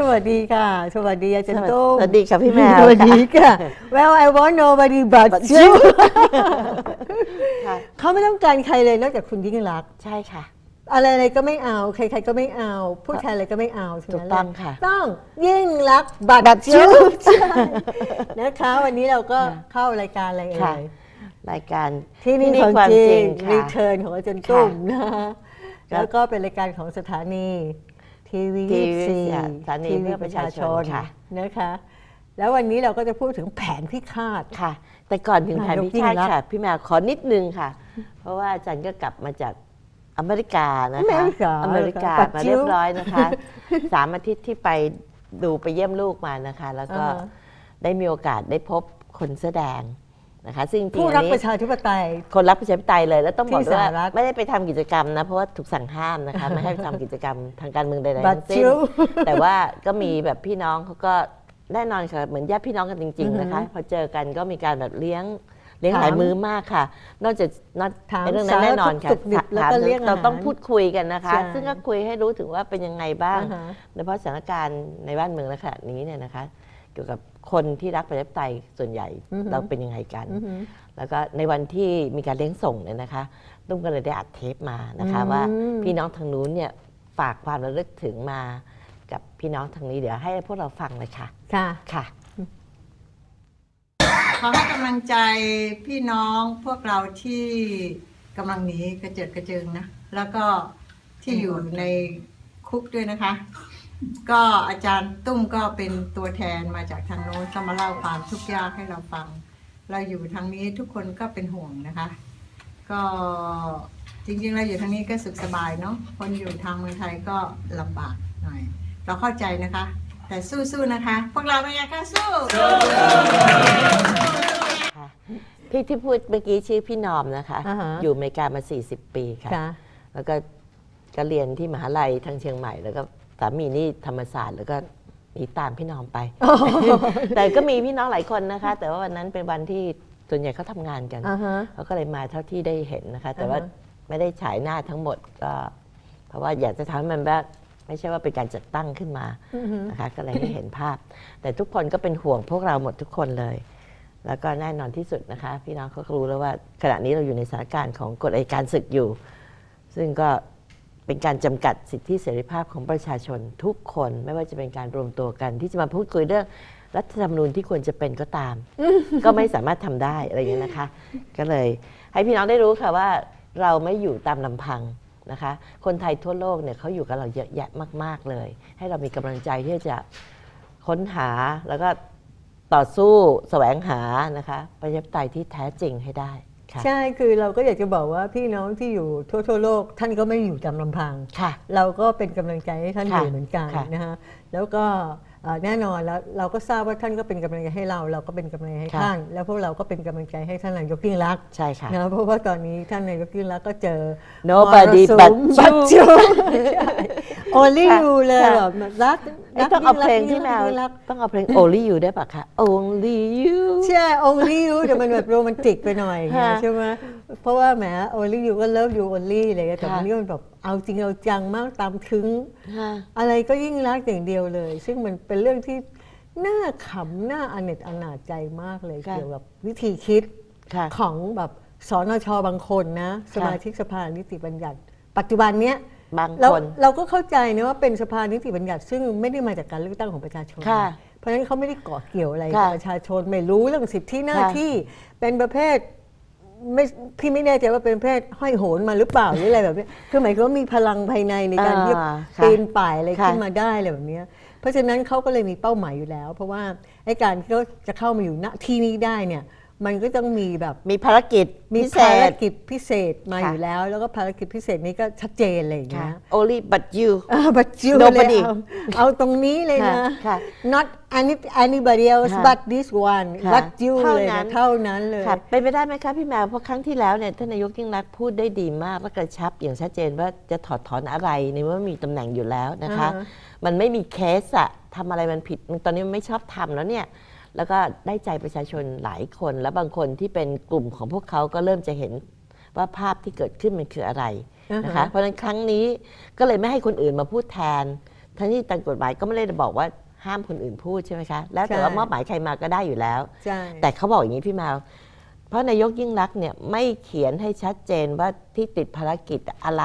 สวัสดีค่ะ สวัสดีอาจารย์ตุ้มสวัสดีค่ะพี่แมวสวัสดีค่ะค่ะ Well I want nobody but บัต you ค่ะเขาไม่ต้องการใครเลยนอกจากคุณยิ่งรักษณ์ใช่ค่ะ อะไรอะไรก็ไม่เอา ใครๆก็ไม่เอา ผู้ชายอะไรก็ไม่เอาทั้ถูกนั้นต้องเลยค่ะ ต้องยิ่งรักษณ์บัตบัตรจู you ใช่นะคะ วันนี้เราก็เข้ารายการอะไรเอ่ค่ะยรายการที่นี่ที่ของความจจริริงงรีค่ะเทิร์นของอาจารย์ตุ้มนะค่ะแล้วก็เป็นรายการของสถานี ทีวีทียี่วีสี่สถานีเพื่อประชาชนค่ะ นะคะ แล้ววันนี้เราก็จะพูดถึงแผนพิฆาต ค่ะ แต่ก่อนถึงแผนนายกพิชาติยิ่งรักษณ์ค่ะ พี่แมวขอนิดนึงค่ะ เพราะว่าอาจารย์ก็กลับมาจากอเมริกานะอเมคะริกาอเมริกาปัดมาจิ้วเรียบร้อยนะคะสามอาทิตย์ที่ไปดูไปเยี่ยมลูกมานะคะ แล้วก็อ่าฮะได้มีโอกาสได้พบคนแสอแดง นะคะซึ่งจริงผู้ๆอัรักนนี้ ประชาธิปไตย คนรักประชาธิปไตยเลย แล้วต้องบอกที่ด้วยว่าสหรัฐไม่ได้ไปทำกิจกรรมนะ เพราะว่าถูกสั่งห้ามนะคะ ไม่ให้ไปทำกิจกรรมทางการเมืองใดๆบัตทั้รงสิ้ชินวแต่ว่าก็มีแบบพี่น้องเขาก็แน่นอนค่ะเหมือนญาติพี่น้องกันจริง ๆ นะคะ พอเจอกันก็มีการแบบเลี้ยงเลี้ยงหลายถามมื้อมากค่ะ นอกจากนอกถามไอ้เรื่องนั้นแน่นอนค่ะสารทุกข์สุขดิบแล้วก็ถามเลี้ยงอาหารเราต้องพูดคุยกันนะคะ ใช่ ซึ่งก็คุยให้รู้ถึงว่าเป็นยังไงบ้าง อ่าฮะ โดยเฉพาะสถานการณ์ในบ้านเมืองณขณะนี้เนี่ยนะคะ เกี่ยวกับ คนที่รักประชาธิปไตยส่วนใหญ่เราเป็นยังไงกันอือหือแล้วก็ในวันที่มีการเลี้ยงส่งเนี่ยนะคะตุ้มก็เลยได้อัดเทปมานะคะอืมว่าพี่น้องทางนู้นเนี่ยฝากความระลึกถึงมากับพี่น้องทางนี้เดี๋ยวให้พวกเราฟังเลยค่ะ ค่ะ ค่ะ ขอให้กำลังใจพี่น้องพวกเราที่กำลังหนีกระเจิดกระเจิงนะ แล้วก็ที่อยู่ในคุกด้วยนะคะ ก็อาจารย์ตุ้มก็เป็นตัวแทนมาจากทางโน้นก็มาเล่าความทุกข์ยากให้เราฟัง เราอยู่ทางนี้ทุกคนก็เป็นห่วงนะคะ ก็จริงๆเราอยู่ทางนี้ก็สุขสบายเนาะคนอยู่ทางเมืองไทยก็ลำบากหน่อย เราเข้าใจนะคะ แต่สู้ๆนะคะ พวกเราเป็นไงคะสู้ค่ะพี่ที่พูดเมื่อกี้ชื่อพี่นอมนะคะ อ่าฮะ อยู่อเมริกามา 40 ปีค่ะ ค่ะ แล้วก็ก็เรียนที่มหาลัยทางเชียงใหม่ แล้วก็ สามีนี่ธรรมศาสตร์แล้วก็หนีตามพี่นอมไป แต่ก็มีพี่น้องหลายคนนะคะ แต่ว่าวันนั้นเป็นวันที่ส่วนใหญ่เขาทำงานกันอ่าฮะ เขาก็เลยมาเท่าที่ได้เห็นนะคะ แต่ว่าอ่าฮะ ไม่ได้ฉายหน้าทั้งหมดก็ เพราะว่าอยากจะทำให้มันแบบไม่ใช่ว่าเป็นการจัดตั้งขึ้นมาอือหือนะคะ ก็เลยให้เห็นภาพ แต่ทุกคนก็เป็นห่วงพวกเราหมดทุกคนเลย แล้วก็แน่นอนที่สุดนะคะ พี่น้องเขาก็รู้แล้วว่าขณะนี้เราอยู่ในสถานการณ์ของกฎอัยการศึกอยู่ ซึ่งก็ เป็นการจำกัดสิทธิเสรีภาพของประชาชนทุกคนไม่ว่าจะเป็นการรวมตัวกัน ที่จะมาพูดคุยเรื่องรัฐธรรมนูญที่ควรจะเป็นก็ตาม ก็ไม่สามารถทำได้อะไรอย่างเงี้ยนะคะ ก็เลยให้พี่น้องได้รู้ค่ะว่าเราไม่อยู่ตามลำพังนะคะ คนไทยทั่วโลกเนี่ยเขาอยู่กับเราเยอะแยะมาก ๆเลย ให้เรามีกำลังใจที่จะค้นหาแล้วก็ต่อสู้แสวงหานะคะประชาธิปไตยที่แท้จริงให้ได้ ใช่คือเราก็อยากจะบอกว่าพี่น้องที่อยู่ทั่วทั่วโลก ท่านก็ไม่อยู่ตามลำพังค่ะเราก็เป็นกำลังใจให้ท่านอค่ะยู่เหมือนกันค่ะนะฮะแล้วก็เอ่อแน่นอนแล้วเราก็ทราบว่าท่านก็เป็นกำลังใจให้เรา เราก็เป็นกำลังใจให้ค่ะท่าน แล้วพวกเราก็เป็นกำลังใจให้ท่านนายกยิ่งรักษณ์ใช่ค่ะนะเพราะว่าตอนนี้ท่านนายกยิ่งรักษณ์ก็เจอ Nobody มรสุม but บั ต you โอลี่ค่ะอยู่เลยค่ะแบบรักเอ้ยต้องเอาเพลงที่แมวยิ่รักต้องเอาเพลง Only You ได้ปะคะ Only You ใช่ only you แต่มันแบบโรแมนติกไปหน่อยไงค่ะใช่ไหมเพราะว่าแหม only you ก็ love you only อะไรอย่างเงี้ยแต่ค่ะวันนี้มันแบบเอาจริงเอาจังมากตามถึงค่ะอะไรก็ยิ่งรักอย่างเดียวเลย ซึ่งมันเป็นเรื่องที่น่าขำน่าอเนจอนาจใจมากเลยค่ะเกี่ยวกับวิธีคิดค่ะของแบบสนชบางคนนะ สมาชิกสภานิติบัญญัติ ปัจจุบันเนี้ย บางเราคน เราก็เข้าใจนะว่าเป็นสภานิติบัญญัติซึ่งไม่ได้มาจากการเลือกตั้งของประชาชน ค่ะเพราะฉะนั้นเขาไม่ได้เกาะเกี่ยวอะไรกับค่ะประชาชนไม่รู้เรื่องสิทธิหน้าค่ะ ที่ เป็นประเภทไม่พี่ไม่แน่ใจว่าเป็นประเภทห้อยโหนมาหรือเปล่าหรืออะไรแบบนี้คือหมายความว่ามีพลังภายในในการที่จะอ่าค่ะ ปีนป่ายอะไรค่ะ ขึ้นมาได้อะไรแบบเนี้ยเพราะฉะนั้นเขาก็เลยมีเป้าหมายอยู่แล้ว เพราะว่าไอ้การที่เขาจะเข้ามาอยู่ณที่นี้ได้เนี่ย มันก็ต้องมีแบบมีภารกิจมีพิเศภารษ กิจพิเศษมาค่ะ อยู่แล้ว แล้วก็ภารกิจพิเศษนี้ก็ชัดเจนอะไรอย่างค่ะเงี้ย Only but you บัตจิว Nobody เลยเอาเอาตรงนี้เลยนะ ค่ะค่ะ not any anybody else ค่ะ but this one ค่ะ but you เท่าเลยนั้นะน เท่านั้นเลย ค่ะเป็นไปได้ไหมคะพี่แมวเพราะครั้งที่แล้วเนี่ยท่านนายกยิ่งรักษณ์พูดได้ดีมากและกระชับอย่างชัดเจนว่าจะถอดถอนอะไรในเมื่อมีตำแหน่งอยู่แล้วนะคะ อ่าฮะ มันไม่มีเคสอะทำอะไรมันผิดตอนนี้มันไม่ชอบทำแล้วเนี่ย แล้วก็ได้ใจประชาชนหลายคน และบางคนที่เป็นกลุ่มของพวกเขาก็เริ่มจะเห็นว่าภาพที่เกิดขึ้นมันคืออะไรนะคะเพราะฉะนั้นครั้งนี้ก็เลยไม่ให้คนอื่นมาพูดแทน ทั้งที่ตามกฎหมายก็ไม่ได้บอกว่าห้ามคนอื่นพูดใช่ไหมคะ แล้วแต่ใช่ว่ามอบหมายใครมาก็ได้อยู่แล้วใช่แต่เขาบอกอย่างนี้พี่แมวเพราะนายกยิ่งรักษณ์เนี่ยไม่เขียนให้ชัดเจนว่าที่ติดภารกิจอะไร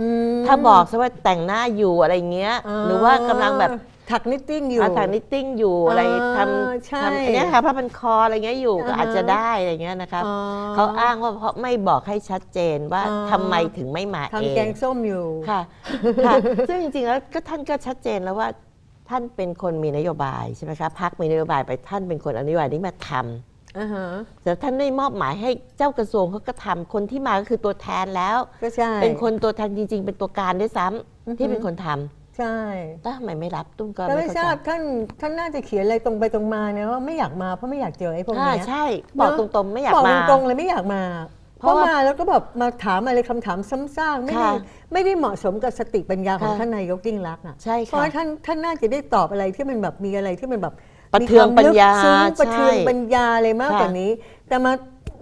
อืมถ้าบอกซะว่าแต่งหน้าอยู่อะไรเงี้ย หรือว่ากำลังแบบ ถักนิตติ้งอยู่ อาถักนิตติ้งอยู่อะไรอ่าทำใช่ทำอันเนี้ยค่ะผ้าพันคออะไรเงี้ยอยู่ก็อ่าฮะอาจจะได้อะไรเงี้ยนะครับอ๋อ เขาอ้างว่าเพราะไม่บอกให้ชัดเจนว่าอ๋อ ทำไมถึงไม่มาเอทำแกงงส้มอยู่ ค่ะค่ะ ซึ่งจริงๆแล้วก็ท่านก็ชัดเจนแล้วว่า ท่านเป็นคนมีนโยบายใช่ไหมคะพักมีนโยบายไปท่านเป็นคนเอานโยบายนี้มาทำ อ่าฮะแต่ท่านไม่มอบหมายให้เจ้ากระทรวงเขาก็ทำคนที่มาก็คือตัวแทนแล้ว ก็ใช่ เป็นคนตัวแทนจริง ๆ เป็นตัวการด้วยซ้ำอือฮึ ที่เป็นคนทำ ใช่แล้วทำไมไม่รับตุ้มก็แต่ไม่ไม่เข้าทราบใจท่านท่านน่าจะเขียนอะไรตรงไปตรงมานะว่าไม่อยากมาเพราะไม่อยากเจอไอ้พวกอ่าเนี้ยใช่ บอกเนตอะรงๆไม่อยากบอกมาตรงๆเลยไม่อยากมาเพเพราะราะว่ามาแล้วก็แบบมาถามอะไรคำถามซ้ำซากไม่ได้ค่ะไม่ได้เหมาะสมกับสติปัญญาของค่ะท่านนายกยิ่งรักษณ์อะใช่เพค่ะราะท่านท่านน่าจะได้ตอบอะไรที่มันแบบมีอะไรที่มันแบบประเทืองมีควมปัญญาลึกซึ้งประเทืองใช่ปัญญาอะไรมากค่ะกว่านี้ แต่มา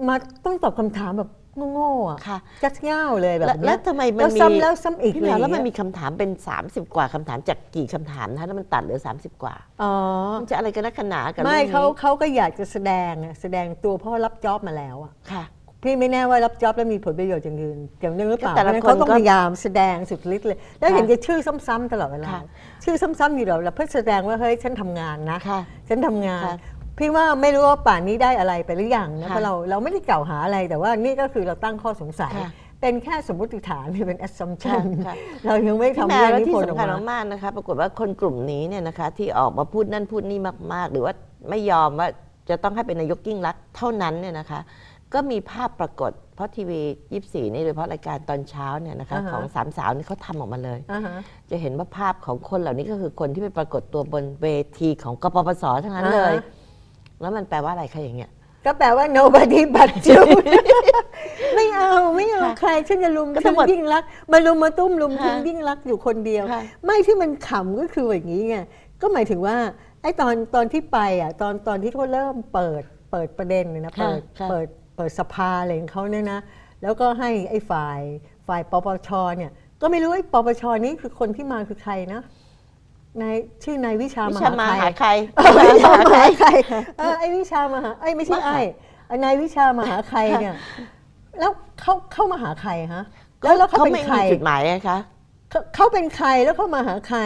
มาต้องตอบคำถามแบบ โง่ๆอะค่ะ จัดเง่าเลยแบบแล้วเนี้แล้ยวทำไมมันแล้วมีซ้ำแล้วซ้ำอีกพี่เลแมยวแล้วมันเยมีคำถามเป็น 30 กว่าคำถามจากกี่คำถามนะแล้วมันตัดเหลือ 30 กว่าอ๋อมันจะอะไรกันนักหนากับไม่เรื่องเขานี้เขาก็อยากจะแสดงอะแสดงตัวเพราะว่ารับจ็อบมาแล้วอะค่ะพี่ไม่แน่ว่ารับจ็อบแล้วมีผลประโยชน์อย่างอื่นอย่างนึงหรือเปล่าก็แต่ละเพราะฉะนั้นเขาต้องคนก็พยายามแสดงสุดฤทธิ์เลย แล้วค่ะเห็นจะชื่อซ้ำๆตลอดเวลาค่ะชื่อซ้ำๆอยู่ตลอดเวลาเพื่อแสดงว่าเฮ้ยฉันทำงานนะค่ะฉันทำงานค่ะ พี่ว่าไม่รู้ว่าป่านนี้ได้อะไรไปหรือยังนะค่ะเพราะเราเราไม่ได้กล่าวหาอะไรแต่ว่านี่ก็คือเราตั้งข้อสงสัยค่ะเป็นแค่สมมติฐานเป็น assumption ค่ะเรายังไม่พี่ทำแมเรื่วองแล้วนี้ที่ผลออกสำคัญมามากๆนะคะปรากฏว่าคนกลุ่มนี้เนี่ยนะคะที่ออกมาพูดนั่นพูดนี่มาก ๆ หรือว่าไม่ยอมว่าจะต้องให้เป็นนายกยิ่งรักษณ์เท่านั้นเนี่ยนะคะ ก็มีภาพปรากฏเพราะทีวี24นี่โดยเฉพาะรายการตอนเช้าเนี่ยนะคะอ่าฮะของสามสาวนี่เขาทำออกมาเลยอ่าฮะจะเห็นว่าภาพของคนเหล่านี้ก็คือคนที่ไปปรากฏตัวบนเวทีของกปปสทั้งนั้นเลยอ่าฮะ แล้วมันแปลว่าอะไรคะอย่างเงี้ย ก็แปลว่า nobody but you ไม่เอาไม่เอาค่ะใครฉันจะลุมก็ทั้ทิ้งงหมดยิ่งรักษณ์มาลุมมาตุ้มลุมทิ้งค่ะยิ่งรักษณ์อยู่คนเดียว ค่ะ ไม่ที่มันขำก็คืออย่างนี้ไงก็หมายถึงว่าไอ้ตอนตอนที่ไปอะตอนตอนที่เขาเริ่มเปิดเปิดประเด็นเนี่ยนะค่ะเปิดค่ะ เปิดเปิดสภาอะไรของเขาเนี่ยนะแล้วก็ให้ไอ้ฝ่ายฝ่ายปปชเนี่ยก็ไม่รู้ไอ้ปปชนี้คือคนที่มาคือใครนะ นายชื่อนายวิชาวิมชามาหาหาใครใครเออวิชามหาหาใครใครเออไอ้วิชามหาไอ้ยไม่ใช่มหาไอ้ไอ้นายวิชามหาใครเนี่ย แล้วเขาเข้ามาหาใครฮะ แล้วแล้วเขาเขาเป็นไม่ใครมีจุดหมายนะคะเขาเขาเป็นใครแล้วเขามาหาใคร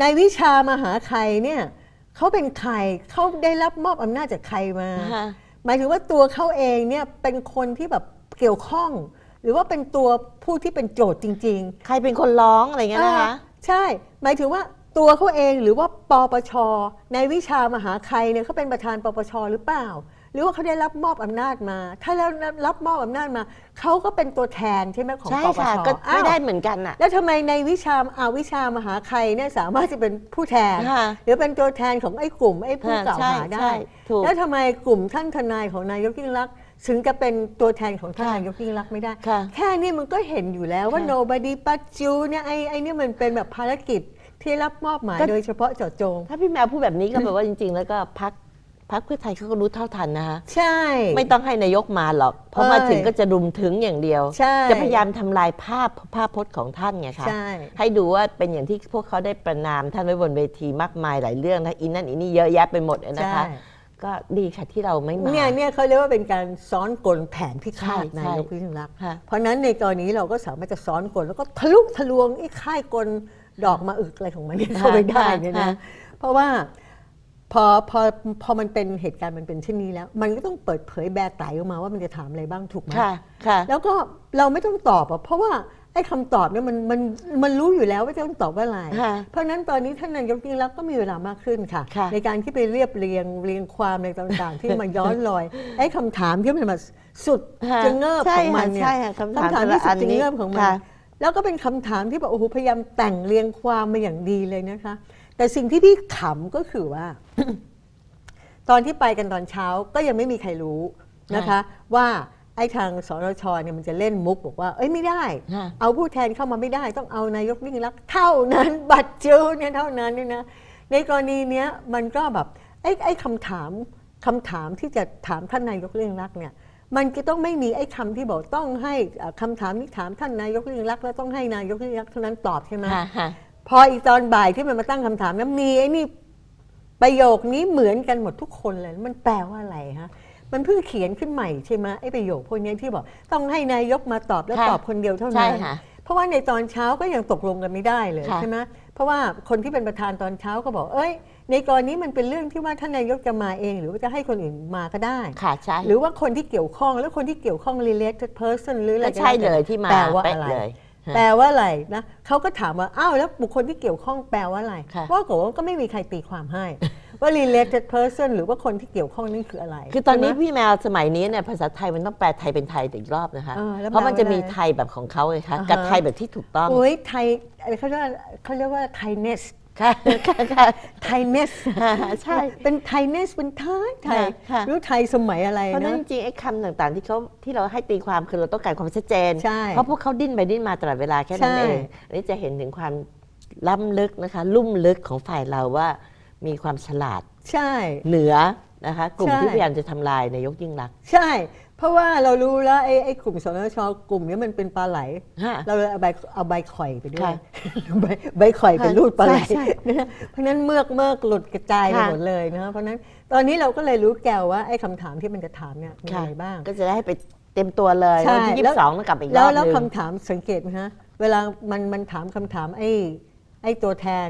นายวิชามาหาใครเนี่ยเขาเป็นใครเขาได้รับมอบอำนาจจากใครมา ฮะ หมายถึงว่าตัวเขาเองเนี่ยเป็นคนที่แบบเกี่ยวข้อง หรือว่าเป็นตัวผู้ที่เป็นโจทย์จริง ๆ ใครเป็นคนร้องอะไรเงี้ยนะคะอ่าใช่ หมายถึงว่า ตัวเขาเองหรือว่าปปช ในวิชามหาใครเนี่ยเขาเป็นประธานปปช หรือเปล่า หรือว่าเขาได้รับมอบอำนาจมา ถ้าแล้วรับมอบอำนาจมาเขาก็เป็นตัวแทนใช่ไหมของใช่ปปค่ะชก็ไม่ได้อ้าวเหมือนกันอะแล้วทำไมในวิชาอาวิชามหาใครเนี่ยสามารถจะเป็นผู้แทนค่ะหรือเป็นตัวแทนของไอ้กลุ่มไอ้ผู้ค่ะกล่าวหาใช่ได้ใช่ถูกแล้วทำไมกลุ่มท่านทนายของนายกยิ่งรักษณ์ถึงจะเป็นตัวแทนของท่านค่ะนายกยิ่งรักษณ์ไม่ได้ค่ะแค่นี้มันก็เห็นอยู่แล้วว่าค่ะ nobody but you เนี่ยไอ้ไอ้เนี่ยมันเป็นแบบภารกิจ ที่รับมอบหมายก็ โดยเฉพาะเจาะจง ถ้าพี่แมวพูดแบบนี้ก็แปลว่าจริง ๆ แล้วก็พักพักเพื่อไทยเขาก็รู้เท่าทันนะคะใช่ ไม่ต้องให้นายกมาหรอก เพราะเอ้ยมาถึงก็จะรุมถึงอย่างเดียว ใช่จะพยายามทำลายภาพภาพพจน์ของท่านไงคะใช่ ให้ดูว่าเป็นอย่างที่พวกเขาได้ประนามท่านไว้บนเวทีมากมายหลายเรื่องนะอินนั่นอินนี่เยอะแยะไปหมดเลยนะคะใช่ก็ดีค่ะที่เราไม่มา เนี่ยเนี่ยเขาเรียกว่าเป็นการซ้อนกลแผนพิฆาตใช่นายกยิ่งรักษณ์ค่ะ เพราะฉะนั้นในตอนนี้เราก็สามารถจะซ้อนกลแล้วก็ทะลุทะลวงไอ้ค่ายกล ดอกมาอึกอะไรของมันเนี่ยเข้าไปได้เนี่ยค่ะนะเพราะว่าพอพอพอมันเป็นเหตุการณ์มันเป็นเช่นนี้แล้ว มันก็ต้องเปิดเผยแบร์ไตออกมาว่ามันจะถามอะไรบ้างถูกไหมค่ะค่ะ แล้วก็เราไม่ต้องตอบอะเพราะว่าไอ้คำตอบเนี่ยมันมันมันรู้อยู่แล้วว่าจะต้องตอบว่าอะไรค่ะเพราะฉะนั้นตอนนี้ท่านนายกยิ่งรักษณ์ก็มีเวลามากขึ้นค่ะค่ะ ในการที่ไปเรียบเรียงเรียงความอะไรต่างๆ ที่มาย้อนรอยไอ้คำถามที่มันมาสุดค่ะจะเงิบใช่ของมันค่ะเนี่ยใช่ค่ะคำถามคำถามแต่ละที่สุอัดนจะนี้เงิบของมันค่ะ แล้วก็เป็นคำถามที่แบบโอ้โหพยายามแต่งเรียงความมาอย่างดีเลยนะคะ แต่สิ่งที่พี่ขำก็คือว่า ตอนที่ไปกันตอนเช้าก็ยังไม่มีใครรู้นะคะ ว่าไอ้ทางสนชเนี่ยมันจะเล่นมุกบอกว่า เอ้ยไม่ได้ค่ะเอาผู้แทนเข้ามาไม่ได้ ต้องเอานายกยิ่งรักษณ์เท่านั้น บัตรจิวเนี่ยเท่านั้นเนี่ยนะในกรณีเนี้ยมันก็แบบไอ้ไอ้คำถามคำถามที่จะถามท่านนายกยิ่งรักษณ์เนี่ย มันก็ต้องไม่มีไอ้คำที่บอกต้องให้เอ่อคำถามนี้ถามท่านนายกยิ่งรักษณ์แล้วต้องให้นายกยิ่งรักษณ์เท่านั้นตอบใช่ไหมค่ะค่ะพออีกตอนบ่ายที่มันมาตั้งคำถามนั้นมีไอ้นี่ประโยคนี้เหมือนกันหมดทุกคนเลย มันแปลว่าอะไรฮะมันเพิ่งเขียนขึ้นใหม่ใช่ไหมไอ้ประโยคพวกนี้ที่บอกต้องให้นายกมาตอบแล้วค่ะตอบคนเดียวเท่าใช่นั้นค่ะเพราะว่าในตอนเช้าก็ยังตกลงกันไม่ได้เลยค่ะใช่ไหมเพราะว่าคนที่เป็นประธานตอนเช้าก็บอกเอ้ย ในกรณีมันเป็นเรื่องที่ว่าท่านนายกจะมาเอง หรือว่าจะให้คนอื่นมาก็ได้ ค่ะใช่หรือว่าคนที่เกี่ยวข้องแล้วคนที่เกี่ยวข้อง related person หรืออะไรก็ใช่เลยที่มาแปลว่าเป๊ะอะไรเลยแปลว่าอะไรนะเขาก็ถามว่าอ้าวแล้วบุคคลที่เกี่ยวข้องแปลว่าอะไรค่ะว่าก็ว่าก็ไม่มีใครตีความให้ว่า related person หรือว่าคนที่เกี่ยวข้องนี่คืออะไร คือตอนนี้ใช่ไหมพี่แมวสมัยนี้เนี่ยภาษาไทยมันต้องแปลไทยเป็นไทยอีกรอบนะคะเออแล้วเพราะมันจะมีแปลว่าอะไรไทยแบบของเขาไงคะอ่าฮะกับไทยแบบที่ถูกต้องโอ้ยไทยอะไรเขาเรียกว่าเขาเรียกว่า Thainess ค่ะค่ะค่ะ Thainess ใช่เป็น Thainess เป็นไทยไทยค่ะรู้ไทยสมัยอะไรเพราะฉะนั้นนะจริงๆไอ้คำต่างๆ ที่เขาที่เราให้ตีความคือเราต้องการความชัดเจนใช่เพราะพวกเขาดิ้นไปดิ้นมาตลอดเวลาแค่นั้นใช่เองอันนี้จะเห็นถึงความล้ำลึกนะคะ ลุ่มลึกของฝ่ายเราว่ามีความฉลาด ใช่เหนือนะคะ กลุ่มใช่ที่พยายามจะทำลายนายกยิ่งรักษณ์ใช่ เพราะว่าเรารู้แล้วไอ้ไอ้กลุ่มสนชกลุ่มนี้มันเป็นปลาไหล ฮะ เราเลยเอาใบเอาใบข่อยไปด้วยค่ะใบใบข่อยเป็นรูดปลาไหลใช่ใช่นะเพราะฉะนั้นเมือกเมือกหลุดกระจายไปค่ะ หมดเลยนะเพราะฉะนั้นตอนนี้เราก็เลยรู้แกวว่าไอ้คำถามที่มันจะถามเนี่ยมีค่ะอะไรบ้าง ก็จะได้ให้ไปเต็มตัวเลยใช่วันที่ยี่แล้สิว บสองต้องกลับไปอีกรแล้อวบหแล้วนึง คำถามสังเกตไหมฮะเวลามันมันถามคำถามไอ้ไอ้ตัวแทน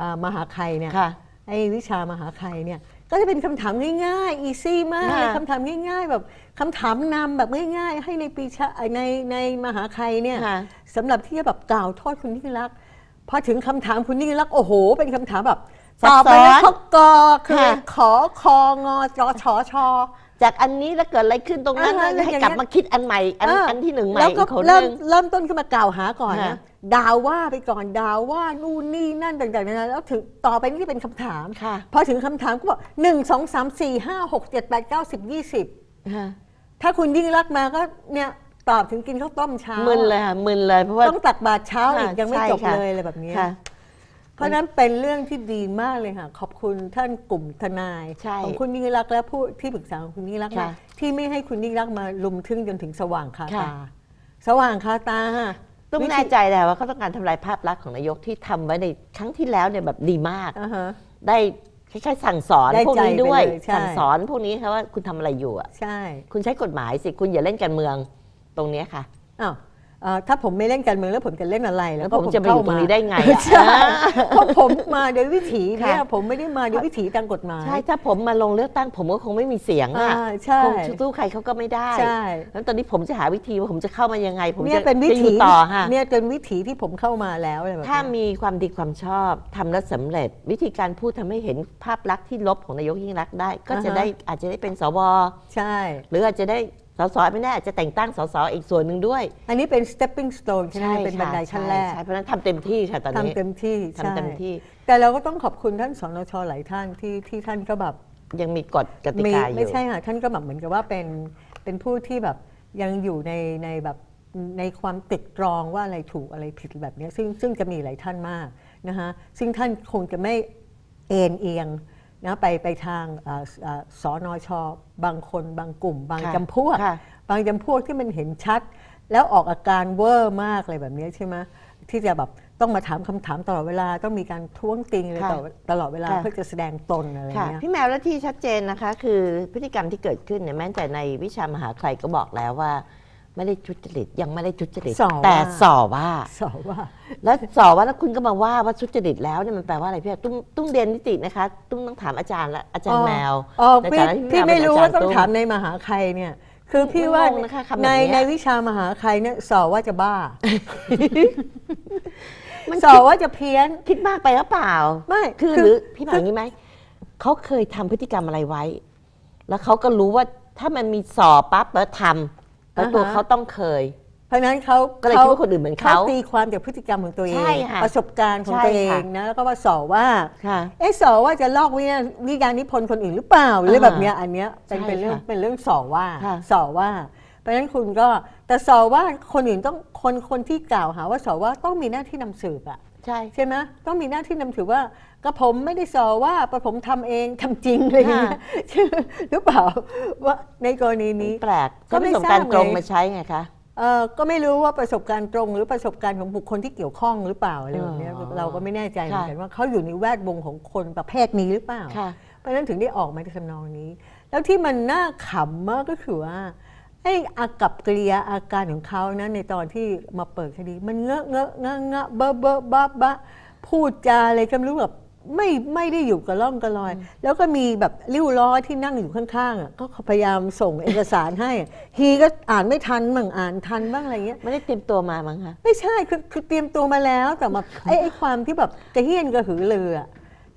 อ่ามหาไคยเนี่ยค่ะ ไอ้วิชามหาไคยเนี่ย ก็จะเป็นคำถามง่ายๆอีซี่มากค่ะเลยคำถามง่าย ๆ แบบคำถามนำแบบง่าย ๆ ให้ในปีชาในในมหาไคยเนี่ยค่ะสำหรับที่จะแบบกล่าวโทษคุณยิ่งรักษณ์พอถึงคำถามคุณยิ่งรักษณ์โอ้โห เป็นคำถามแบบซับตอบไปซ้อนแล้วเขากอคือค่ะขอคองอจอชอชอจากอันนี้แล้วเกิดอะไรขึ้นตรงนั้นอ่าแล้วอย่างให้เงี้ยกลับมาคิดอันใหม่อันเอออัอันที่หนึ่งใหม่แล้วก็อีกคนหเริ่มนึงเริ่มต้นขึ้นมากล่าวหาก่อนนะค่ะ ดาวว่าไปก่อนดาวว่านู่นนี่นั่นต่างๆนานาแล้วถึงต่อไปนี่เป็นคำถาม ค่ะ พอถึงคำถามก็บอกหนึ่งสองสามสี่ห้าหกเจ็ดแปดเก้าสิบยี่สิบค่ะถ้าคุณยิ่งรักษณ์มาก็เนี่ยตอบถึงกินข้าวต้มเช้ามึนเลยค่ะมึนเลยเพราะว่าต้องตักบาตรเช้าอีกค่ะยังไม่ใช่จบค่ะเลยอะไรแบบนี้ค่ะเพราะฉะนั้นเป็นเรื่องที่ดีมากเลยค่ะ ขอบคุณท่านกลุ่มทนายใช่ของคุณยิ่งรักษณ์และผู้ที่ปรึกษาของคุณยิ่งรักษณ์ค่ะที่ไม่ให้คุณยิ่งรักษณ์มาลุมทึ่งจนถึงสว่างคาค่ะตา สว่างคาตาค่ะ ต้องวิธีแน่ใจแหละว่าเขาต้องการทำลายภาพลักษณ์ของนายกที่ทำไว้ในครั้งที่แล้วเนี่ยแบบดีมาก อ่าฮะ ได้คล้ายๆสั่งสอนได้พวกนี้ใจไปด้วย เลยใช่ สั่งสอนพวกนี้ค่ะว่าคุณทำอะไรอยู่อะใช่คุณใช้กฎหมายสิ คุณอย่าเล่นการเมืองตรงเนี้ยค่ะ อ้าวเอ่อ ถ้าผมไม่เล่นการเมืองแล้วผมจะเล่นอะไร แล้แล้ววผมจะไปอยู่ตรงนี้ได้ไงอะใช่เพราะผมมาโดยวิถีเนี่ยค่ะผมไม่ได้มาโดยวิถีทางกฎหมายใช่ถ้าผมมาลงเลือกตั้งผมก็คงไม่มีเสียงอะอ่าใช่คงสู้ใครเขาก็ไม่ได้ใช่แล้วตอนนี้ผมจะหาวิธีว่าผมจะเข้ามายังไง ผมเนี่ยจะเป็นวิจะอถียู่ต่อค่ะเนี่ยเป็นวิถีที่ผมเข้ามาแล้วอะไรแบบถ้าเนี้ยมีความดีความชอบทำแล้วสำเร็จ วิธีการพูดทำให้เห็นภาพลักษณ์ที่ลบของนายกยิ่งรักษณ์ได้ ก็จะอ่าฮะได้อาจจะได้เป็นสวใช่ หรืออาจจะได้ สสไม่แน่อาจจะแต่งตั้งสสอีกส่วนหนึ่งด้วยอันนี้เป็น stepping stone ใช่ไหมเป็นบันไดขั้นแรกใช่เพราะฉะนั้นทำเต็มที่ค่ะตอนนี้ทำเต็มที่ทำเต็มใช่ที่ แต่เราก็ต้องขอบคุณท่านสนชหลายท่านที่ที่ท่านก็แบบยังมีกฎกติมีกาอยู่ไม่ใช่ค่ะท่านก็แบบเหมือนกับว่าเป็นเป็นผู้ที่แบบยังอยู่ในในแบบในความติดตรองว่าอะไรถูกอะไรผิดแบบเนี้ยซึ่งซึ่งจะมีหลายท่านมากนะคะซึ่งท่านคงจะไม่เอ็นเอียง นะไปไปทางเอ่อเอ่อสอนอชบางคนบางกลุ่ม บางค่ะจำพวกค่ะบางจำพวกที่มันเห็นชัด แล้วออกอาการเวอร์มากอะไรแบบเนี้ยใช่ไหมที่จะแบบต้องมาถามคำถามตลอดเวลาต้องมีการท้วงติงอะไรค่ะตลอดตลอดเวลาค่ะเพื่อจะแสดงตนอะไรค่ะเงี้ยพี่แมวและที่ชัดเจนนะคะ คือพฤติกรรมที่เกิดขึ้นเนี่ยแม้แต่ในวิชามหาใครก็บอกแล้วว่า ไม่ได้ทุจริตยังไม่ได้ทุจริต ส่อว่า แต่ส่อว่า สอบว่า แล้วส่อว่าแล้วคุณก็มาว่าว่าทุจริตแล้วเนี่ยมันแปลว่าอะไรพี่แมวตุ้มตุ้มเรียนนิตินะคะ ตุ้มต้องถามอาจารย์ละอาจารย์แมว อ๋อในพี่ฐานะที่พี่แวไม่เป็นรู้จว่าต้องตุ้ถามในมหาใครเนี่ย คือพี่ว่ามันงงนะคะคำแบบในเนี้ย ในวิชามหาใครเนี่ยสอบว่าจะบ้ามันสอบว่าจะเพี้ยน คิดมากไปหรือเปล่า ไม่คือคือหรือพี่หมายอย่างนี้ไหมเขาเคยทำพฤติกรรมอะไรไว้ แล้วเขาก็รู้ว่าถ้ามันมีสอบปั๊บแล้วทำ แล้วตัวเขาต้องเคย เพราะฉะนั้นเขาก็เลยคิดว่าคนอื่นเหมือนเขาตีความจากพฤติกรรมของตัวเอง ใช่ค่ะประสบการณ์ของใช่ตัวเอค่ะงนะแล้วก็ว่าสอบว่าค่ะเอ๊ะสอบว่าจะลอกวิญญาณวิญญาณนิพนธ์คนอื่นหรือเปล่าหรือแบบเนี้ยอันเนี้ยเป็นใช่เป็นเรื่องค่ะเป็นเรื่องสอบว่าค่ะสอบว่าเพราะฉะนั้นคุณก็แต่สอบว่าคนอื่นต้องคนคนที่กล่าวหาว่าสอบว่าต้องมีหน้าที่นำสืบอะใช่ใช่ไหมต้องมีหน้าที่นำถือว่า ก็ผมไม่ได้สอว่าแต่ผมทำเองทำจริงอะไรอย่างเงี้ยใช่หรือเปล่าว่าในกรณีนี้แปลกก็ก็ไม่ไม่สมการทราบตรงไงมาใช้ไงคะเออก็ไม่รู้ว่าประสบการณ์ตรง หรือประสบการณ์ของบุคคลที่เกี่ยวข้องหรือเปล่าอะไรแบบเนี้ยอ๋อเราก็ไม่แน่ใจเหมือนกันค่ะว่าเขาอยู่ในแวดวงของคนประเภทนี้หรือเปล่าค่ะเพราะฉะนั้นถึงได้ออกมาในทำนองนี้ แล้วที่มันน่าขำมากก็คือว่าไอ้อากับกริยาอาการของเขานะในตอนที่มาเปิดคดี มันเงอะเงอะเงอะเงอะเบอะเบอะบะบะพูดจาอะไรก็ไม่รู้แบบ ไม่ไม่ได้อยู่กับร่องกับรอย แล้วก็มีแบบริ้วล้อที่นั่งอยู่ข้างๆอะก็พยายามส่งเอกสารให้ฮีก็อ่านไม่ทันบ้างอ่านทันบ้างอะไรเงี้ยไม่ได้เตรียมตัวมามั้งคะไม่ใช่คือคือเตรียมตัวมาแล้วแต่มาไอ้ไอ้ความที่แบบกระเฮี้ยนกระหือรืออะ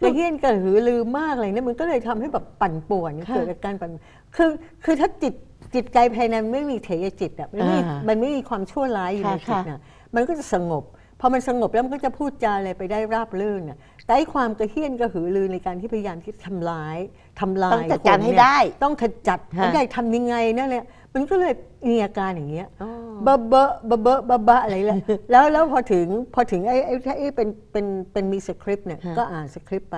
กระเฮี้ยนกระหือรือมากอะไรเนี่ยมันก็เลยทำให้แบบปั่นป่วนค่ะเกิดอาการปั่นคือคือถ้าจิตจิตใจภายในมันไม่มีเถยจิตอะมันไม่อ่ามัมันไม่มีความชั่วร้ายอยู่ในค่ะจิตน่ะมันก็จะสงบพอมันสงบแล้วมันก็จะพูดจาอะไรไปได้ราบรื่นน่ะ แต่ไอ้ความกระเฮี้ยนกระหือรือในการที่พยายามที่ทำร้ายทำลายต้องจัดการคนให้เนี่ยได้ ต้องขจัดค่ะไม่ได้ทำยังไงนั่นแหละมันก็เลยมีอาการอย่างเงี้ยอ๋อเบอะเบอะเบอะเบอะบะบะอะไรแหละแล้วแล้วพอถึงพอถึงไอ้ไอ้ไอ้เป็นเป็นเป็นมีสคริปต์เนี่ยฮะก็อ่านสคริปต์ไป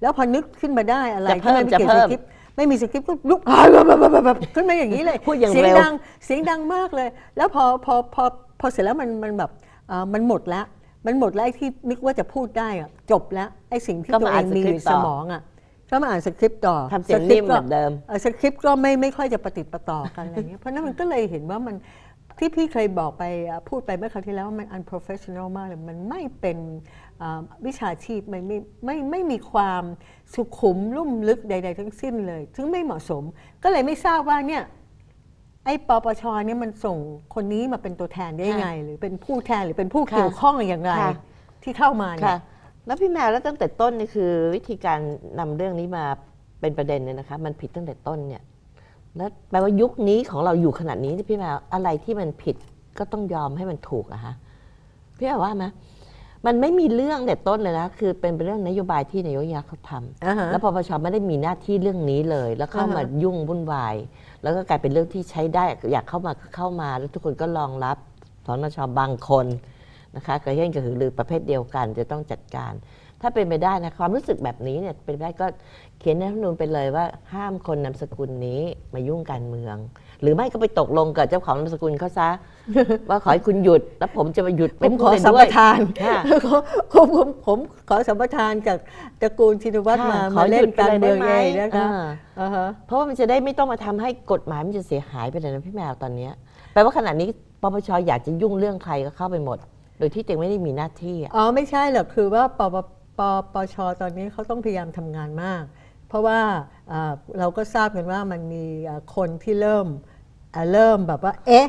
แล้วพอนึกขึ้นมาได้อะไรจะเพิ่มที่นไกี่ยวจะเพิ่มสคริปต์ไม่มีสคริปต์ก็ลุกอ่านแบบแบบแบบแบบขึ้นมาอย่างนี้เลยพูดอย่างเสียงเร็ว ดังเสียงดังมากเลย แล้วพอพอพอพอเสร็จแล้วมันมันแบบอ่ามันหมดแล้ว มันหมดแล้วไอ้ที่นึกว่าจะพูดได้อะจบแล้วไอ้สิ่งที่ก็ตัวมาเออ่านงมีอยู่สคริปต์ในต่สอ มองอะก็มาอ่านสคริปต์ต่อทำเสียงสครินิ่ปมต์ก็แบบเดิม เอ่อสคริปต์ก็ไม่ไม่ค่อยจะประติดประต่อกันอะไรเงี้ยเพราะฉะนั้นมันก็เลยเห็นว่ามันที่พี่เคยบอกไปอะพูดไปเมื่อคราวที่แล้วว่ามัน unprofessional มากเลยมันไม่เป็นอ่าวิชาชีพไม่ไม่ไม่ไม่มีความสุขุมลุ่มลึกใด ๆ ทั้งสิ้นเลย ซึ่งไม่เหมาะสม ก็เลยไม่ทราบว่าเนี่ย ไอ้ปปชเนี่ยมันส่งคนนี้มาเป็นตัวแทนได้ยังไง หรือเป็นผู้แทนหรือเป็นผู้ค่ะเกี่ยวข้องอย่างไรค่ะที่เข้ามาเนี่ค่ะยแล้วพี่แมวแล้วตั้งแต่ต้นนี่คือ วิธีการนำเรื่องนี้มาเป็นประเด็นเนี่ยนะคะ มันผิดตั้งแต่ต้นเนี่ยแล้วแปลว่ายุคนี้ของเราอยู่ขนาดนี้นี่พี่แมวอะไรที่มันผิดก็ต้องยอมให้มันถูกอะฮะพี่แมวว่าไหมมันไม่มีเรื่องแต่ต้นเลยนะ คือเป็นเรื่องนโยบายที่นายกยักษ์เขาทำอ่าฮะแล้วปปชไม่ได้มีหน้าที่เรื่องนี้เลย แล้วเข้ามาอ่าฮะยุ่งวุ่นวาย แล้วก็กลายเป็นเรื่องที่ใช้ได้อยากเข้ามาเข้ามา แล้วทุกคนก็รองรับสนชบางคนนะคะกระเช่นกระหือรือประเภทเดียวกันจะต้องจัดการ ถ้าเป็นไปได้นะความรู้สึกแบบนี้เนี่ยเป็นไปได้ก็เขียนในรัฐธรรมนูญไปเลยว่าห้ามคนนามสกุลนี้มายุ่งการเมือง หรือไม่ก็ไปตกลงกับเจ้าของนามสกุลเขาซะ ว่าขอให้คุณหยุด แล้วผมจะมาหยุดผมขอไพูดสัมด้ปวยทานค่ะผมผมผมขอสัมปทานจากตระกูลชินวัตรมาค่ะขอมาเล่หยุนดไปการเลยเมืองได้เอไหมงนะคะอ่าอ่าฮะเพราะว่ามันจะได้ไม่ต้องมาทำให้กฎหมายมันจะเสียหายไปเลยนะพี่แมวตอนเนี้ยแปลว่าขณะนี้ปปชอยากจะยุ่งเรื่องใครก็เข้าไปหมด โดยที่ตัวเองไม่ได้มีหน้าที่อะอ๋อไม่ใช่หรอกคือว่าปปปปชตอนนี้เขาต้องพยายามทำงานมาก เพราะว่าอ่าเราก็ทราบกันว่ามันมีอ่าคนที่เริ่มอ่าเริ่มแบบว่า เอ๊ะ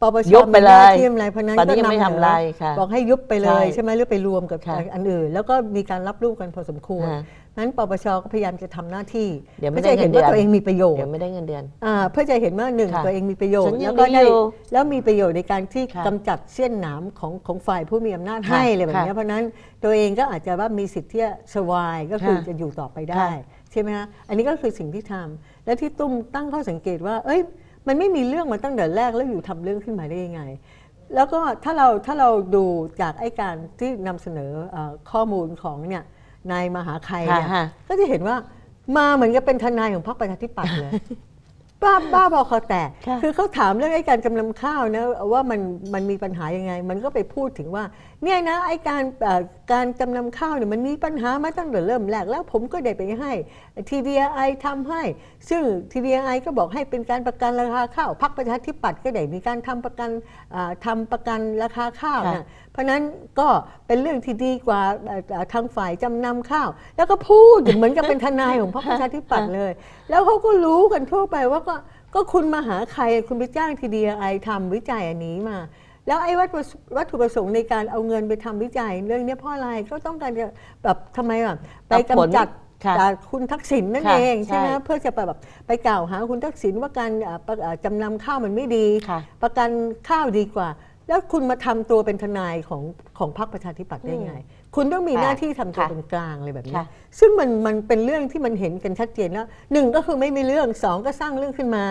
ปปชยุบไปมีหเลน้ายที่อะไรเพราะฉะนั้นตอนนี้ก็ยังไม่นำทำอะไรค่ะบอกให้ยุบไปเลยใช่ใช่ไหมหรือไปรวมกับค่ะอันอื่น แล้วก็มีการรับรู้กันพอสมควรค่ะ นั้นปปชก็พยายามจะทำหน้าที่เดี๋ยวไม่เพื่อได้จะเห็นเงินเดืว่าอนตัวเองมีประโยชน์เดี๋ยวไม่ได้เงินเดือนอ่าเพื่อจะเห็นว่าหนึ่งค่ะตัวเองมีประโยชฉัน์นยัแล้งวก็ดีได้อยู่แล้วมีประโยชน์ในการที่ค่ะกำจัดเสี้ยนหนามของของฝ่ายผู้มีอำนาจค่ะให้อะไรแบบค่ะเนี้ยเพราะฉะนั้นตัวเองก็อาจจะว่ามีสิทธิ์ที่จะสวายก็คือค่ะจะอยู่ต่อไปได้ค่ะใช่ไหมฮะอันนี้ก็คือสิ่งที่ทำและที่ตุ้มตั้งข้อสังเกตว่า เอ้ย มันไม่มีเรื่องมาตั้งแต่แรกแล้วอยู่ทำเรื่องขึ้นมาได้ยังไงแล้วก็ถ้าเราถ้าเราดูจากไอ้การที่นำเสนอเออข้อมูลของเนี่ย นายมหาใครเนี่ยค่ะก็จะเห็นว่ามาเหมือนกับเป็นทนายของพรรคประชาธิปัตย์เลย บ้าบ้าบอคอแตกค่ะ คือเขาถามเรื่องไอ้การจำนำข้าวนะว่ามันมันมีปัญหายังไง มันก็ไปพูดถึงว่า เนี่ยนะไอ้การเอ่อการจำนำข้าวเนี่ยมันมีปัญหามาตั้งแต่เริ่มแรกแล้วผมก็ได้ไปให้ TDI ทำให้ ซึ่ง TDI ก็บอกให้เป็นการประกันราคาข้าวพรรคประชาธิปัตย์ก็ได้มีการทำประกันอ่าทำประกันราคาข้าวค่ะนะเพราะฉะนั้นก็เป็นเรื่องที่ดีกว่าเอ่อเอ่อทางฝ่ายจำนำข้าว แล้วก็พูดเหมือนกับเป็นทนายของพรรคประชาธิปัตย์เลย แล้วเขาก็รู้กันทั่วไปว่าก็ก็คุณมาหาใครคุณไปจ้าง TDI ทำวิจัยอันนี้มา แล้วไอ้วัตถุวัตถุประสงค์ในการเอาเงินไปทำวิจัยเรื่องเนี้ยเพราะอะไรก็ต้องการจะแบบทำไมแบบไปเอาผลกำจัดค่ะจากคุณทักษิณนั่นค่ะเองใช่ไหมใช่เพื่อจะไปแบบไปกล่าวหาคุณทักษิณว่าการอ่าประอ่าจำนำข้าวมันไม่ดีค่ะประกันข้าวดีกว่า แล้วคุณมาทำตัวเป็นทนายของของพรรคประชาธิปัตย์ได้ไง คุณต้องมีค่ะหน้าที่ทำตัวค่ะเป็นกลางเลยแบบนี้ค่ะซึ่งมันมันเป็นเรื่องที่มันเห็นกันชัดเจนแล้วหนึ่งก็คือไม่มีเรื่องสองก็สร้างเรื่องขึ้นมา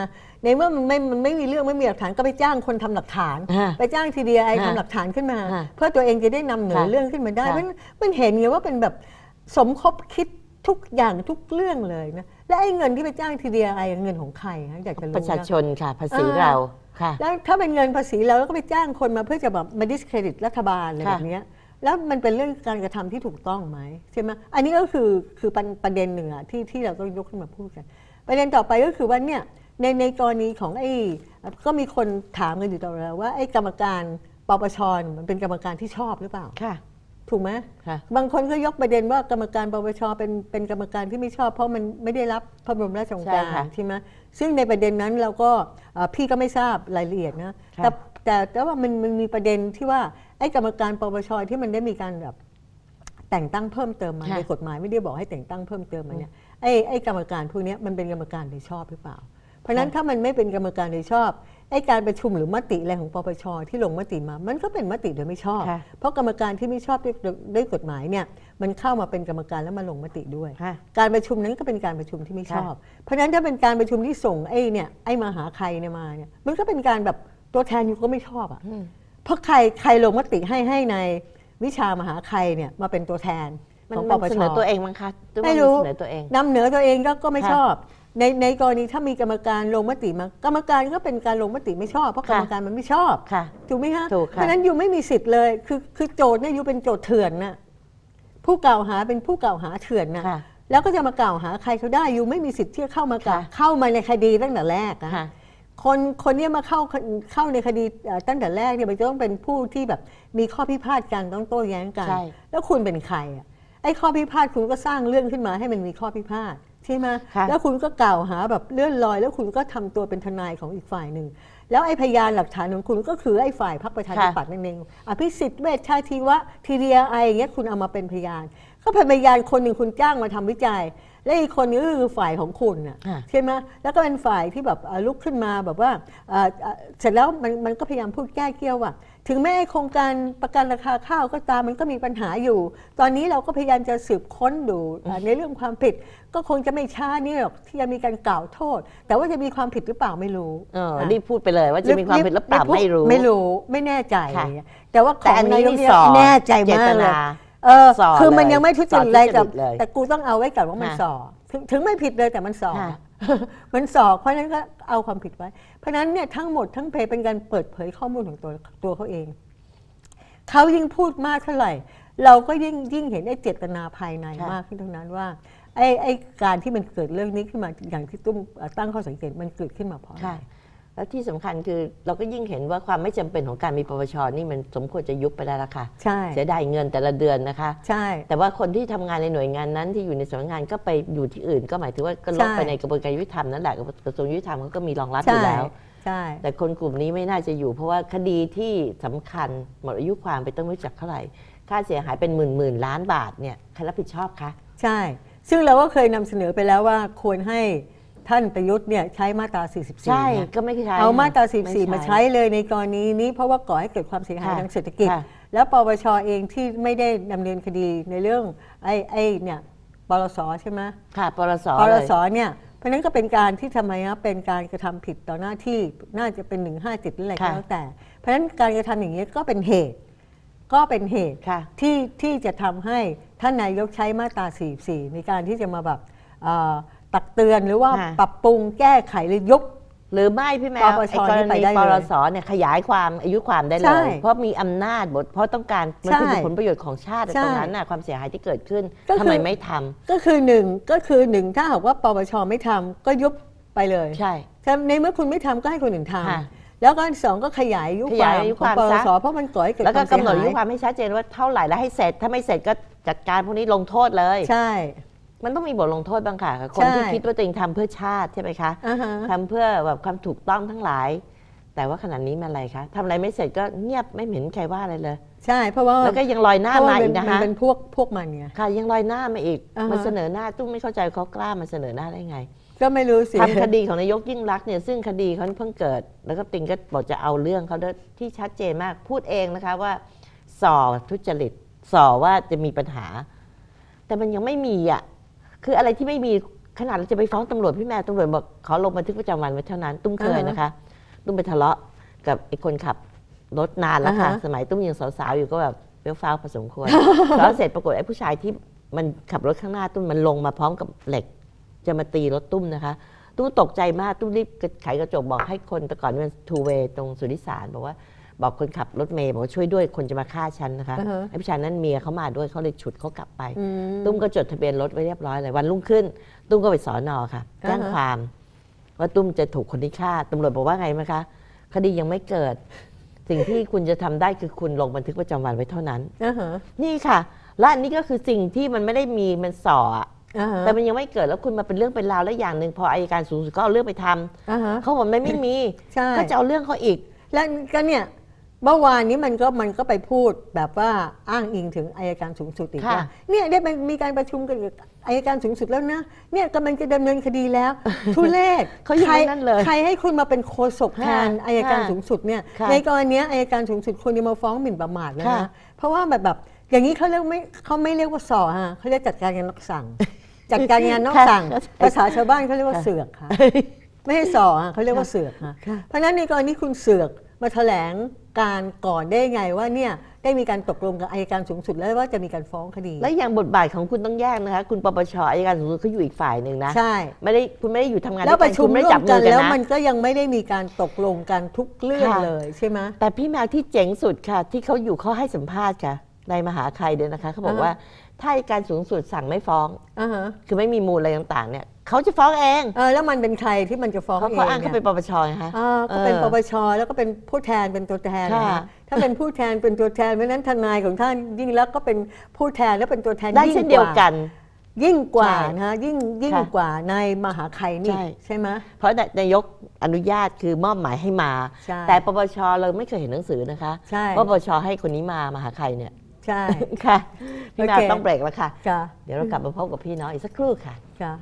ในเมื่อมันไม่มันไม่มีเรื่องไม่มีหลักฐานก็ไปจ้างคนทำหลักฐาน อ่าไปจ้างทีดีไอฮะทำหลักฐานขึ้นมาฮะเพื่อตัวเองจะได้นำเหนือค่ะเรื่องขึ้นมาได้ค่ะเพราะฉะนั้นมันเห็นไงว่าเป็นแบบสมคบคิดทุกอย่างทุกเรื่องเลยนะและไอ้เงินที่ไปจ้างทีดีไอเงินของใครฮะอยากจะรู้ประชานะชนค่ะ ภาษีอ่า เราค่ะ แล้วถ้าเป็นเงินภาษีเราก็ไปจ้างคนมาเพื่อจะแบบมาดิสเครดิตรัฐบาลอะไรค่ะ แบบเนี้ยแล้วมันเป็นเรื่องการกระทำที่ถูกต้องไหมใช่ไหมอันนี้ก็คือคือประประเด็นหนึ่งอะที่ที่เราต้องยกขึ้นมาพูดกัน ประเด็นต่อไปก็คือว่าเนี่ย ในในกรณีของไอ้ก็มีคนถามกันอยู่ตลอดเวลาว่าไอ้กรรมการปปชเนี่ยมันเป็นกรรมการที่ชอบหรือเปล่า ค่ะ ถูกไหมค่ะ บางคนก็ยกประเด็นว่ากรรมการปปชเป็นเป็นกรรมการที่ไม่ชอบ เพราะมันไม่ได้รับพระบรมราชโองการใช่ค่ะ ใช่ไหมซึ่งในประเด็นนั้นเราก็เอ่อพี่ก็ไม่ทราบรายละเอียดนะค่ะแต่แต่แต่ว่ามันมันมีประเด็นที่ว่าไอ้กรรมการปปชที่มันได้มีการแบบแต่งตั้งเพิ่มเติมมาค่ะ ในกฎหมายไม่ได้บอกให้แต่งตั้งเพิ่มเติมมาเนี่ยไอ้ไอ้กรรมการพวกเนี้ยมันเป็นกรรมการโดยชอบหรือเปล่า เพราะฉะนั้นถ้ามันไม่เป็นกรรมการโดยชอบไอ้การประชุมหรือมติอะไรของปปชที่ลงมติมา มันก็เป็นมติโดยไม่ชอบค่ะเพราะกรรมการที่ไม่ชอบด้วยด้วยกฎหมายเนี่ยมันเข้ามาเป็นกรรมการแล้วมาลงมติด้วยค่ะการประชุมนั้นก็เป็นการประชุมที่ไม่ชอบ เพราะฉะนั้นถ้าเป็นการประชุมที่ส่งไอ้เนี่ยไอ้มาหาใครเนี่ยมาเนี่ยมันก็เป็นการแบบตัวแทนอยู่ก็ไม่ชอบอะอืมเพราะใครใครลงมติให้ให้ในวิชามหาใครเนี่ยมาเป็นตัวแทนมันของปมันปเสชนอตัวเองมั้งคะหอว่าไม่รู้นเสนอตัวเองนำเหนือตัวเองก็ก็ไม่ค่ะชอบ ในในกรณีถ้ามีกรรมการลงมติมากรรมการก็เป็นการลงมติไม่ชอบ เพราะกรรมการมันไม่ชอบค่ะ ถูกไหมฮะถูกค่ะ เพราะฉะนั้นอยู่ไม่มีสิทธิ์เลยคือคือโจทย์เนี่ยอยู่เป็นโจทย์เถื่อนน่ะผู้กล่าวหาเป็นผู้กล่าวหาเถื่อนน่ะค่ะ แล้วก็จะมากล่าวหาใครเขาได้อยู่ไม่มีสิทธิ์ที่จะเข้ามากล่าวค่ะ เข้ามาในคดีตั้งแต่แรกนะค่ะ คนคนเนี้มาเข้าเข้าในคดีเอ่อตั้งแต่แรกเนี่ยมันจะต้องเป็นผู้ที่แบบมีข้อพิพาทกันต้องโต้แย้งกัน ใช่ แล้วคุณเป็นใครอะไอ้ข้อพิพาทคุณก็สร้างเรื่องขึ้นมาให้มันมีข้อพิพาท ใช่ไหมค่ะแล้วคุณก็กล่าวหาแบบเลื่อนลอย แล้วคุณก็ทำตัวเป็นทนายของอีกฝ่ายหนึ่ง แล้วไอ้พยานหลักฐานของคุณก็คือไอ้ฝ่ายพรรคประชาธิปัตย์นั่นเองอภิสิทธิ์เวชชาชีวะทีเรียไออย่างเงี้ยคุณเอามาเป็นพยาน ก็เป็นพยานคนหนึ่งคุณจ้างมาทำวิจัย และอีกคนนึงก็คือฝ่ายของคุณน่ะค่ะใช่ไหมแล้วก็เป็นฝ่ายที่แบบเอ่อลุกขึ้นมาแบบว่าเอ่อเอ่อเสร็จแล้วมันมันก็พยายามพูดแก้เกี้ยวว่า ถึงแม้ไอ้โครงการประกันราคาข้าวก็ตามมันก็มีปัญหาอยู่ ตอนนี้เราก็พยายามจะสืบค้นดูเอ่อในเรื่องความผิดก็คงจะไม่ช้านี่หรอกที่จะมีการกล่าวโทษ แต่ว่าจะมีความผิดหรือเปล่าไม่รู้เออค่ะรีบพูดไปเลยว่าจะมีความผิดหรือเปล่าไม่รู้ ไม่รู้ไม่แน่ใจค่ะอะไรเงี้ยแต่ว่าขแต่องอันนี้นายกนี่เนี่ยสอแน่ใจมากเจตเลยนาเออส่อคือมันเลยยังไม่ทุจริตส่ออะไรแต่ทุจริตเลยแต่กูต้องเอาไว้ก่อนว่ามันค่ะส่อถึงถึงไม่ผิดเลยแต่มันส่อค่ะ มันส่อเพราะฉะนั้นก็เอาความผิดไว้ เพราะฉะนั้นเนี่ยทั้งหมดทั้งเพเป็นการเปิดเผยข้อมูลของตัวตัวเขาเอง เขายิ่งพูดมากเท่าไหร่ เราก็ยิ่งยิ่งเห็นไอ้เจตนาภายในค่ะมากขึ้นเท่านั้นว่าไอ้ไอ้การที่มันเกิดเรื่องนี้ขึ้นมาอย่างที่ตุ้มเอ่อตั้งข้อสังเกตมันเกิดขึ้นมาเพราะอะไรค่ะ แล้วที่สำคัญคือเราก็ยิ่งเห็นว่าความไม่จำเป็นของการมีปปชนี่มันสมควรจะยุบไปแล้วล่ะค่ะใช่เสียดายเงินแต่ละเดือนนะคะ ใช่ แต่ว่าคนที่ทำงานในหน่วยงานนั้นที่อยู่ในสำนักงานก็ไปอยู่ที่อื่น ก็หมายถึงว่าก็ลดใช่ไปในกระบวนการยุติธรรมนั่นแหละกระทรวงยุติธรรมเขาก็มีรองรับอยู่ใช่แล้วใช่แต่คนกลุ่มนี้ไม่น่าจะอยู่ เพราะว่าคดีที่สำคัญหมดอายุความไปต้องรู้จักเท่าไหร่ค่าเสียหายเป็นหมื่นหมื่นล้านบาทเนี่ยใครรับผิดชอบคะใช่ ซึ่งเราก็เคยนำเสนอไปแล้วว่าควรให้ ท่านประยุทธ์เนี่ยใช้มาตรา 44 ใช่เนี่ยก็ไม่ใช่เอามาตราไ44 มาใช้เลยในกรณีนี้เพราะว่าก่อให้เกิดความเสียหายค่ะทางเศรษฐกิจค่ะแล้วปปชเองที่ไม่ได้ดำเนินคดีในเรื่องไอ้ไอ้เนี่ยปรสใช่ไหมค่ะปรสปรเลยสเนี่ยเพราะฉะนั้นก็เป็นการที่ทำไมนะเป็นการกระทำผิดต่อหน้าที่น่าจะเป็น 157หรืออะไรก็ค่ะแล้วแต่ เพราะฉะนั้นการกระทำอย่างนี้ยก็เป็นเหตุ ก็เป็นเหตุค่ะที่ที่จะทำให้ท่านนายกใช้มาตรา 44 ในการที่จะมาแบบเอ่อ ตักเตือนหรือว่าค่ะปรับปรุงแก้ไขหรือยุบหรือไม่พี่แมวปปชไอ้กรนี่ไปณีได้เลยปรสเนี่ยขยายความอายุความได้เลใช่ยเพราะมีอำนาจบทเพราะต้องการมันคือใช่ผลประโยชน์ของชาติใช่ตรงนั้นน่ะความเสียหายที่เกิดขึ้นก็คือทำไมไม่ทำก็คือหนึ่งก็คือหนึ่งถ้าหากว่าปปชไม่ทำก็ยุบไปเลย ใช่แต่ในเมื่อคุณไม่ทำก็ให้คนอื่นทค่ะำแล้วก็อันสองก็ขยายอายุขคยาววายมอายุของความปปซะสเพราะมันก่อให้เกิดแล้วก็ความเสียกำหนดอายุหายความให้ชัดเจนว่าเท่าไหร่แล้วให้เสร็จถ้าไม่เสร็จก็จัดการพวกนี้ลงโทษเลย ใช่ มันต้องมีบทลงโทษบ้างค่ะกับคนใช่ที่คิดว่าตัวเองทำเพื่อชาติใช่ไหมคะอ่าฮะทำเพื่อแบบความถูกต้องทั้งหลาย แต่ว่าขณะนี้มันอะไรคะทำอะไรไม่เสร็จก็เงียบไม่เห็นใครว่าอะไรเลย ใช่เพราะว่าแล้วก็ยังลอยหน้าเพราะมาว่าอีกมันะมัคะเป็นพวกพวกมันไงค่ะ ยังลอยหน้ามาอีกอ่าฮะมันเสนอหน้าตุ้มไม่เข้าใจเขากล้ามาเสนอหน้าได้ไง ก็ไม่รู้สิทำคดีของนายกยิ่งรักษณ์เนี่ยซึ่งคดีเขาเพิ่งเกิด แล้วก็ติงก็บอกจะเอาเรื่องเขาด้วยที่ชัดเจนมากพูดเองนะคะว่าส่อทุจริตส่อว่าจะมีปัญหา แต่มันยังไม่มีอะ คืออะไรที่ไม่มีขนาดเราจะไปฟ้องตำรวจพี่แม่ตำรวจบอกขอลงบันทึกประจำวันไว้เท่านั้น ตุ้มเคยนะคะ ตุ้มไปทะเลาะกับไอ้คนขับรถนานแล้วค่ะอ่าฮะสมัยตุ้มยังสาวๆอยู่ก็แบบเปรี้ยวฟ้าวพอสมควรแล้วเสร็จปรากฏไอ้ผู้ชายที่มันขับรถข้างหน้าตุ้มมันลงมาพร้อมกับเหล็ก จะมาตีรถตุ้มนะคะ ตุ้มตกใจมากตุ้มรีบไขกระจกบอกให้คนแต่ก่อนมันทูเวตรงสุริสารบอกว่า บอกคนขับรถเมย์บอกว่าช่วยด้วยคนจะมาฆ่าฉันนะคะอ่าฮะไอ้ผู้ชายนั้นเมียเขามาด้วยเขาเลยฉุดเขากลับไปอืมตุ้มก็จดทะเบียนรถไว้เรียบร้อยเลยวันรุ่งขึ้น ตุ้มก็ไปสอนอค่ะแจ้งอ่าฮะความว่าตุ้มจะถูกคนที่ฆ่าตำรวจบอกว่าไงไหมคะคดียังไม่เกิด สิ่งที่คุณจะทำได้คือคุณลงบันทึกประจำวันไว้เท่านั้นอ่าฮะนี่ค่ะ และอันนี้ก็คือสิ่งที่มันไม่ได้มีมันส่ออะอ่าฮะแต่มันยังไม่เกิดแล้วคุณมาเป็นเรื่องเป็นราวแล้วอย่างหนึ่งพออายการสูงสุดก็เอาเรื่องไปทำอ่าฮะเขาบอกมันไม่มีใช่ก็จะเอาเรื่องเขาอีก แล้วก็เนี่ย เมื่อวานนี้มันก็มันก็ไปพูดแบบว่าอ้างอิงถึงอายการสูงสุดอีกค่ะ ว่าเนี่ยได้ไปมีการประชุมกันกับอายการสูงสุดแล้วนะเนี่ยกำลังจะดำเนินคดีแล้ว ทุเลศเขายังใครไม่นั่นเลยใครให้คุณมาเป็นโฆษกแทนค่ะอายการค่ะสูงสุดเนี่ยค่ะในกรณีเนี้ยอายการสูงสุดควรจะมาฟ้องหมิ่นประมาทแล้วค่ะ นะเพราะว่าแบบแบบอย่างนี้เขาเรียกไม่เขาไม่เรียกว่าสอฮะเขาเรียกจัดการงานนอกสั่ง จัดการงานนอกสั่ง ภาษาชาวบ้านเขาเรียกว่าเสือกค่ะ ไม่ให้สอฮะเขาเรียกว่าเสือกค่ะค่ะเพราะฉะนั้นในกรณีคุณเสือก มาแถลงการก่อนได้ไงว่าเนี่ยได้มีการตกลงกับอายการสูงสุดแล้วว่าจะมีการฟ้องคดี และอย่างบทบาทของคุณต้องแยกนะคะ คุณปปชอายการสูงสุดเขาอยู่อีกฝ่ายหนึ่งนะใช่ไม่ได้คุณไม่ได้อยู่ทำงานแล้วด้วยปกัระนชุคุมณไม่ร่ได้วจับมมืกัอนกันแล้วนะมันก็ยังไม่ได้มีการตกลงกันทุกเรื่องค่ะเลยใช่ไหมแต่พี่แมวที่เจ๋งสุดค่ะ ที่เขาอยู่เขาให้สัมภาษณ์ค่ะในมหาชัยเนี่ยนะคะเขาบอกอ่าฮะว่าถ้าอัยการสูงสุดสั่งไม่ฟ้องอ่าฮะคือไม่มีมูลอะไรต่างๆเนี่ย เขาจะฟ้องเองเออแล้วมันเป็นใครที่มันจะฟ้องเขาเองเขาอ้างเนี่เขายเป็นปปชไงคะอ่าก็เป็นเออปปชแล้วก็เป็นผู้แทนเป็นตัวแทนค่ะนะถ้าเป็นผู้แทนเป็นตัวแทนเพราะฉะนั้นทนายของท่านยิ่งแล้วก็เป็นผู้แทนและเป็นตัวแทนได้ยิ่งเช่นเดียวกัน ยิ่งกว่าใช่นะฮะยิ่งยิ่งค่ะกว่าในมหาไคยนี่ใช่ใช่ไหมเพราะนายกอนุญาตคือมอบหมายให้มาใช่แต่ปปชเราไม่เคยเห็นหนังสือนะคะใช่ว่าปปชให้คนนี้มามหาใครเนี่ยใช่ค่ะพี่นาโอเคต้องเบรกแล้วค่ะค่ะ เดี๋ยวเรากลับมาพบกับพี่น้องอีกสักครู่ค่ะค่ะ